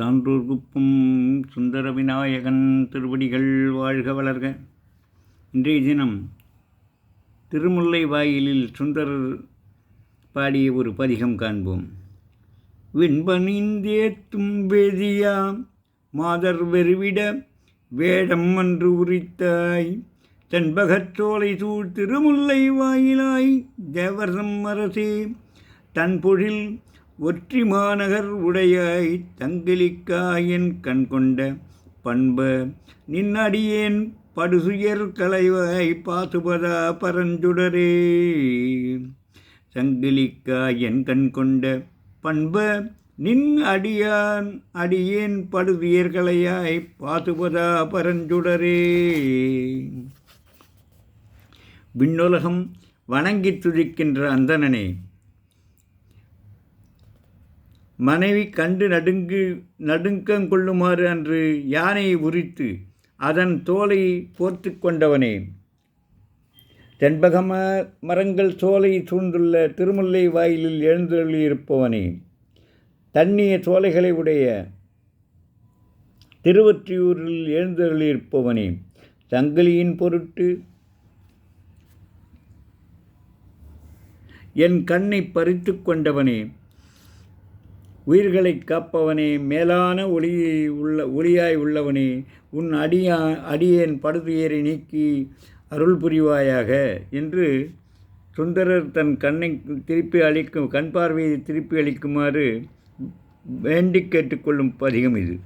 சான்றோர் குப்பம் சுந்தர விநாயகன் திருவடிகள் வாழ்க வளர்க. இன்றைய தினம் திருமுல்லை வாயிலில் சுந்தரர் பாடிய ஒரு பதிகம் காண்போம். விண்பணிந்தேத்தும் தும்பெதியா மாதர் வெறுவிட வேடம் அன்று உரித்தாய். தென்பகச்சோலை சூழ் திருமுல்லை வாயிலாய் தேவரம் அரசே. தன் பொழில் ஒற்றி மாநகர் உடையாய் தங்கிலிக்காயின் கண் கொண்ட பண்ப நின்னடியேன் படுசுயர் கலைவாய் பாசுபதா பரஞ்சுடரே. சங்கிலிக்காயன் கண் கொண்ட பண்ப நின் அடியான் அடியேன் படுதியர்களையாய் பாசுபதா பரஞ்சுடரே. விண்ணுலகம் வணங்கித் துதிக்கின்ற அந்தணனே. மனைவி கண்டு நடுங்கு நடுங்கங்கொள்ளுமாறு அன்று யானையை உரித்து அதன் தோலை போர்த்து கொண்டவனே. தென்பகம மரங்கள் சோலை சூழ்ந்துள்ள திருமுல்லை வாயிலில் எழுந்தருளியிருப்பவனே தண்ணிய சோலைகளை உடைய திருவற்றியூரில் எழுந்தருளியிருப்பவனே சங்கிலியின் பொருட்டு என் கண்ணை பறித்து கொண்டவனே. உயிர்களை காப்பவனே மேலான ஒளி உள்ள ஒளியாய் உள்ளவனே உன் அடியா அடியேன் படுதுயரை நீக்கி அருள் புரிவாயாக என்று சுந்தரர் தன் கண்ணை திருப்பி அளிக்கும் கண் பார்வையை திருப்பி அளிக்குமாறு வேண்டி கேட்டுக்கொள்ளும் பதிகம் இது.